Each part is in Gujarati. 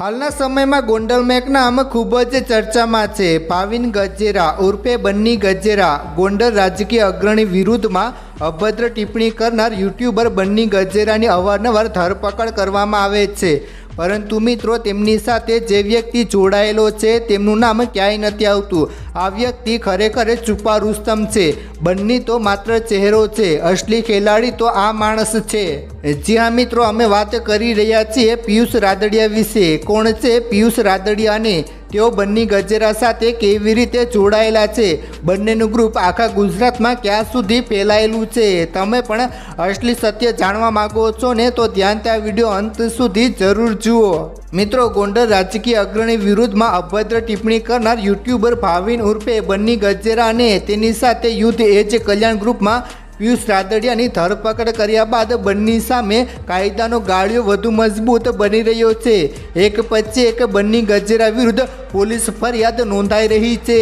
હાલના સમયમાં ગોંડલ એક નામ ખૂબ જ ચર્ચામાં છે. પાવિન ગજેરા, ઉર્ફે બન્ની ગજેરા, ગોંડલ રાજકીય અગ્રણી વિરુદ્ધમાં અભદ્ર ટિપ્પણી કરનાર યુટ્યુબર બન્ની ગજેરાની અવારનવાર ધરપકડ કરવામાં આવે છે. પરંતુ મિત્રો, તેમની સાથે જે વ્યક્તિ જોડાયેલો છે, તેમનું નામ ક્યાંય નથી આવતું. આ વ્યક્તિ ખરેખર છુપા રુસ્તમ છે. બંને તો માત્ર ચહેરો છે. અસલી ખેલાડી તો આ માણસ છે. જી હા, મિત્રો, અમે વાત કરી રહ્યા છીએ પિયુષ રાદડિયા વિશે. કોણ છે પિયુષ રાદડિયા અને તેઓ બંને ગજેરા સાથે કેવી રીતે જોડાયેલા છે? બંનેનું ગ્રુપ આખા ગુજરાતમાં ક્યાં સુધી ફેલાયેલું છે? તમે પણ અસલી સત્ય જાણવા માંગો છો ને તો ધ્યાન આ વીડિયો અંત સુધી જરૂર જુઓ. મિત્રો, ગોંડલ રાજકીય અગ્રણી વિરુદ્ધમાં અભદ્ર ટિપ્પણી કરનાર યુટ્યુબર ભાવિન ઉર્ફે બન્ની ગજેરા અને તેની સાથે યુદ્ધ એજ કલ્યાણ ગ્રુપમાં પિયુષ રાદડિયાની ધરપકડ કર્યા બાદ બંને સામે કાયદાનો ગાળિયો વધુ મજબૂત બની રહ્યો છે. એક પછી એક બંને ગજેરા વિરુદ્ધ પોલીસ ફરિયાદ નોંધાઈ રહી છે.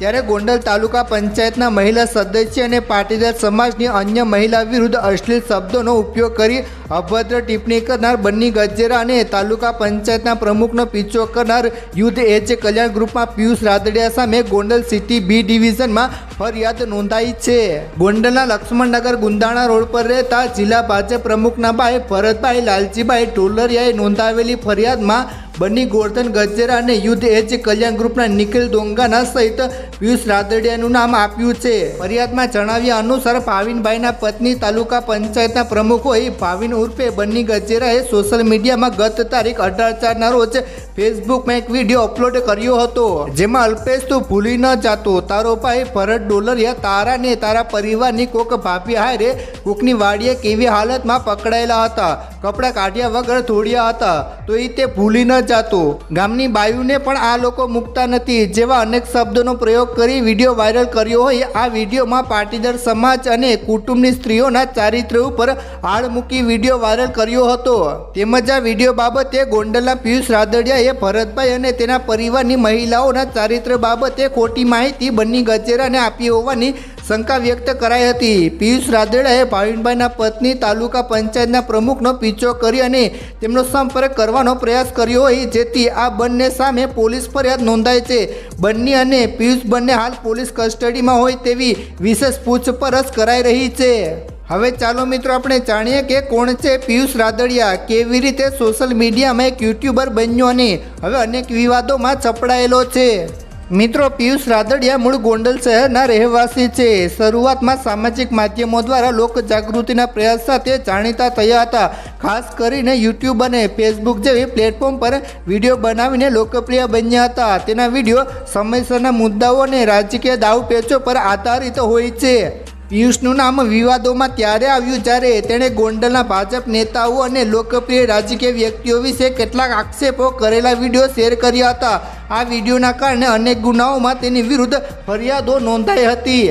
ત્યારે ગોંડલ તાલુકા પંચાયતના મહિલા સદસ્ય અને પાટીદાર સમાજની અન્ય મહિલા વિરુદ્ધ અશ્લીલ શબ્દોનો ઉપયોગ કરી અભદ્ર ટિપ્પણી કરનાર બન્ની ગજેરા અને તાલુકા પંચાયતના પ્રમુખનો પીછો કરનાર યુદ્ધ એચ કલ્યાણ ગ્રુપમાં પિયુષ રાદડિયા સામે ગોંડલ સિટી બી ડિવિઝનમાં ફરિયાદ નોંધાઈ છે. ગોંડલના લક્ષ્મણનગર ગુંદાણા રોડ પર રહેતા જિલ્લા ભાજપ પ્રમુખના ભાઈ ભરતભાઈ લાલજીભાઈ ટોલરિયાએ નોંધાવેલી ફરિયાદમાં બન્ની ગોર્ધન ગજેરા અને યુદ્ધ એચ કલ્યાણ ગ્રુપના નિખિલ ડોંગાના સહિત પિયુષ રાદડિયાનું નામ આપ્યું છે. ફરિયાદમાં જણાવ્યા અનુસાર ભાવિનભાઈના પત્ની તાલુકા પંચાયતના પ્રમુખ હોય ભાવિન ઉર્ફે બન્ની ગજેરાએ સોશિયલ મીડિયામાં ગત તારીખ અઢાર ચારના રોજ ફેસબુકમાં એક વીડિયો અપલોડ કર્યો હતો. જેમાં અલ્પેશ તું ભૂલી ન જાતો, તારો ભાઈ ભરત ડોલરિયા તારાને તારા પરિવારની કોક ભાભી હારે કોકની વાડીએ કેવી હાલતમાં પકડાયેલા હતા, કપડાં કાઢ્યા વગર ધોડ્યા હતા, તો એ તે ભૂલી ન જાતો. ગામની બાયુને પણ આ લોકો મૂકતા નથી, જેવા અનેક શબ્દોનો પ્રયોગ કરી વીડિયો વાયરલ કર્યો હોય, આ વિડીયોમાં પાટીદાર સમાજ અને કુટુંબની સ્ત્રીઓના ચારિત્ર ઉપર આળ મૂકી વીડિયો વાયરલ કર્યો હતો. તેમજ આ વીડિયો બાબતે ગોંડલના પિયુષ રાદડિયાએ ભરતભાઈ અને તેના પરિવારની મહિલાઓના ચારિત્ર બાબતે ખોટી માહિતી બંને ગજેરાને આપી હોવાની શંકા વ્યક્ત કરાઈ હતી. પિયુષ રાદેડાએ ભાવિનભાઈના પત્ની, તાલુકા પંચાયતના પ્રમુખનો પીછો કરી અને તેમનો સંપર્ક કરવાનો પ્રયાસ કર્યો હોય, જેથી આ બંને સામે પોલીસ ફરિયાદ નોંધાય છે. બંને અને પિયુષ બંને હાલ પોલીસ કસ્ટડીમાં હોય તેવી વિશેષ પૂછપરછ કરાઈ રહી છે. હવે ચાલો મિત્રો આપણે જાણીએ કે કોણ છે પિયુષ રાદડિયા? કેવી રીતે સોશિયલ મીડિયામાં એક યુટ્યુબર બન્યો અને હવે અનેક વિવાદોમાં ચપડાયેલો છે? મિત્રો, પિયુષ રાદડિયા મૂળ ગોંડલ શહેરના રહેવાસી છે. શરૂઆતમાં સામાજિક માધ્યમો દ્વારા લોક જાગૃતિના પ્રયાસ સાથે જાણીતા થયા હતા. ખાસ કરીને યુટ્યુબ અને ફેસબુક જેવી પ્લેટફોર્મ પર વીડિયો બનાવીને લોકપ્રિય બન્યા હતા. તેના વીડિયો સમયસરના મુદ્દાઓ અને રાજકીય દાવપેચો પર આધારિત હોય છે. પિયુષનું નામ વિવાદોમાં ત્યારે આવ્યું જ્યારે તેણે ગોંડલના ભાજપ નેતાઓ અને લોકપ્રિય રાજકીય વ્યક્તિઓ વિશે કેટલાક આક્ષેપો કરેલા વીડિયો શેર કર્યા હતા. આ વિડીયોના કારણે અનેક ગુનાઓમાં તેની વિરુદ્ધ ફરિયાદો નોંધાઈ હતી.